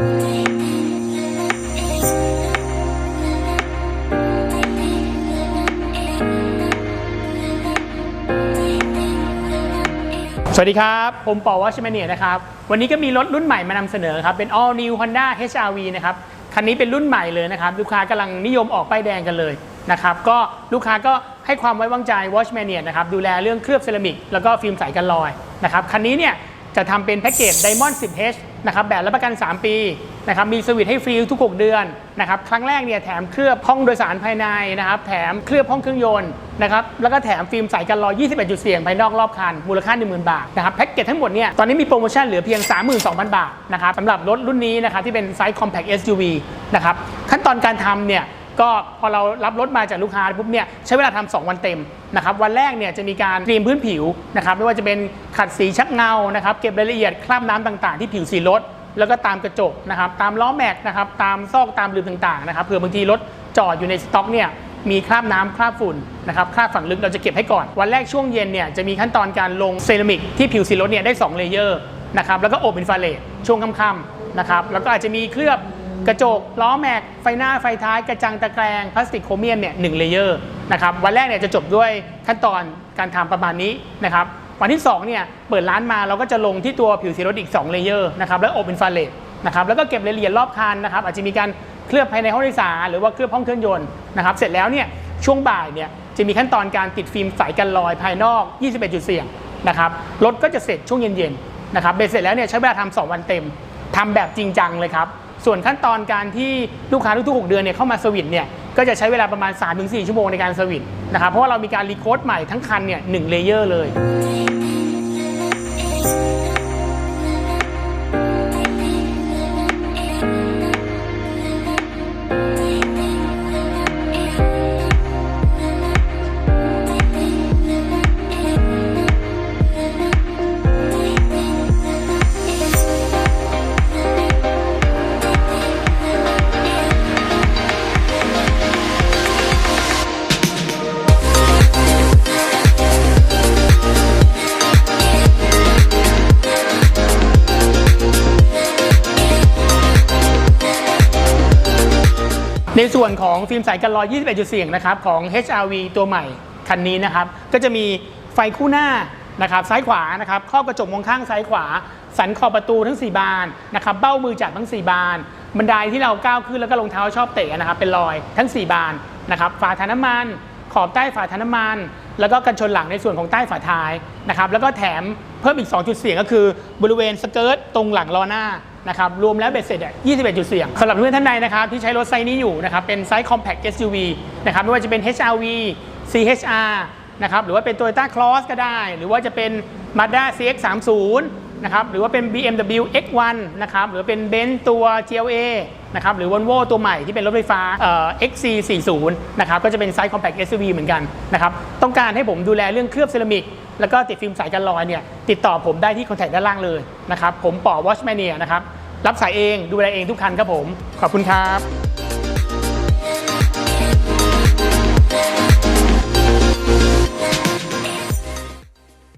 สวัสดีครับ ผมปอวัชแมเนียนะครับ วันนี้ก็มีรถรุ่นใหม่มานำเสนอครับ เป็น all new Honda HRV นะครับ คันนี้เป็นรุ่นใหม่เลยนะครับ ลูกค้ากำลังนิยมออกป้ายแดงกันเลยนะครับ ก็ลูกค้าก็ให้ความไว้วางใจ Watch Mania นะครับ ดูแลเรื่องเคลือบเซรามิก แล้วก็ฟิล์มใสกันรอยนะครับ คันนี้เนี่ยจะทำเป็นแพ็กเกจ Diamond 10H นะครับแบบรับประกัน 3 ปีนะครับมีสวิตให้ฟรีทุก 6 เดือนนะครับครั้งแรกเนี่ยแถมเคลือบห้องโดยสารภายในนะครับแถมเคลือบห้องเครื่องยนต์นะครับแล้วก็แถมฟิล์มใสกันรอย 21 จุดเสี่ยงภายนอกรอบคัน มูลค่า 10,000 บาทนะครับแพ็กเกจทั้งหมดเนี่ยตอนนี้มีโปรโมชั่นเหลือเพียง 32,000 บาทนะครับสำหรับรถรุ่นนี้นะครับที่เป็นไซส์ compact SUV นะครับขั้นตอนการทำเนี่ย ก็พอเรารับรถมาจากลูกค้าปุ๊บเนี่ยใช้เวลาทำ2วันเต็มนะครับวันแรกเนี่ยจะมีการเตรียมพื้นผิวนะครับไม่ว่าจะเป็นขัดสีชักเงานะครับเก็บรายละเอียดคราบน้ำต่างๆ ที่ผิวสีรถแล้วก็ตามกระจกนะครับตามล้อแม็กนะครับตามซอกตามลืมต่างๆนะครับเผื่อบางทีรถจอดอยู่ในสต็อกเนี่ยมีคราบน้ำคราบฝุ่นนะครับคราบฝังลึกเราจะเก็บให้ก่อน วันแรกช่วงเย็นเนี่ยจะมีขั้นตอนการลงเซรามิกที่ผิวสีรถเนี่ยได้2เลเยอร์นะครับแล้วก็อบอินฟราเรดช่วงค่ำๆนะครับแล้วก็อาจจะมีเคลือบ กระจกล้อแม็ก ไฟหน้าไฟท้ายกระจังตะแกรงพลาสติกโครเมียมเนี่ยหนึ่งเลเยอร์นะครับวันแรกเนี่ยจะจบด้วยขั้นตอนการทำประมาณนี้นะครับวันที่2เนี่ยเปิดร้านมาเราก็จะลงที่ตัวผิวสีรถอีก2เลเยอร์นะครับแล้วอบอินฟาเรดนะครับแล้วก็เก็บรายละเอียดรอบคันนะครับอาจจะมีการเคลือบภายในห้องโดยสารหรือว่าเคลือบห้องเครื่องยนต์นะครับเสร็จแล้วเนี่ยช่วงบ่ายเนี่ยจะมีขั้นตอนการติดฟิล์มใสกันรอยภายนอก 21 จุดเสี่ยงนะครับรถก็จะเสร็จช่วงเย็นๆนะครับเบ็ดเสร็จแล้วเนี่ยใช้เวลาทำสองวันเต็มทำแบบจริงจังเลยครับ ส่วนขั้นตอนการที่ลูกค้าทุกๆ 6 เดือนเนี่ยเข้ามาสวิตเนี่ยก็จะใช้เวลาประมาณ 3-4 ชั่วโมงในการสวิตนะครับเพราะว่าเรามีการรีโคดใหม่ทั้งคันเนี่ยหนึ่งเลเยอร์เลย ในส่วนของฟิล์มใสกันรอย 21จุดเสียงนะครับของ HRV ตัวใหม่คันนี้นะครับ ก็จะมีไฟคู่หน้านะครับซ้ายขวานะครับครอบกระจกมองข้างซ้ายขวา สันขอบประตูทั้ง 4 บานนะครับเบ้ามือจับทั้ง 4 บาน บันไดที่เราก้าวขึ้นแล้วก็รองเท้าชอบเตะนะครับเป็นรอยทั้ง 4 บานนะครับฝาทาน้ำมัน ขอบใต้ฝาทาน้ำมัน แล้วก็กันชนหลังในส่วนของใต้ฝาท้ายนะครับแล้วก็แถมเพิ่มอีก 2 จุดเสียงก็คือ บริเวณสเกิร์ตตรงหลังล้อหน้า นะครับรวมแล้วเบ็ดเสร็จอะ21 จุดเสี่ยงสำหรับเพื่อนท่านใดนะครับที่ใช้รถไซส์นี้อยู่นะครับเป็นไซส์ compact SUV นะครับไม่ว่าจะเป็น HRV CHR นะครับหรือว่าเป็น Toyota Cross ก็ได้ หรือว่าจะเป็น Mazda CX-30 นะครับหรือว่าเป็น BMW X1 นะครับหรือเป็น Benz ตัว GLA นะครับหรือ Volvo ตัวใหม่ที่เป็นรถไฟฟ้าเอ่อ XC40 นะครับก็จะเป็นไซส์ compact SUV เหมือนกันนะครับต้องการให้ผมดูแลเรื่องเคลือบเซรามิกแล้วก็ติดฟิล์มใสกันรอยเนี่ยติดต่อผมได้ที่คอนแทคด้านล่างเลยนะครับผมปอวอชแมนเนียนะครับรับสายเองดูแลเองทุกคันครับผม ขอบคุณครับ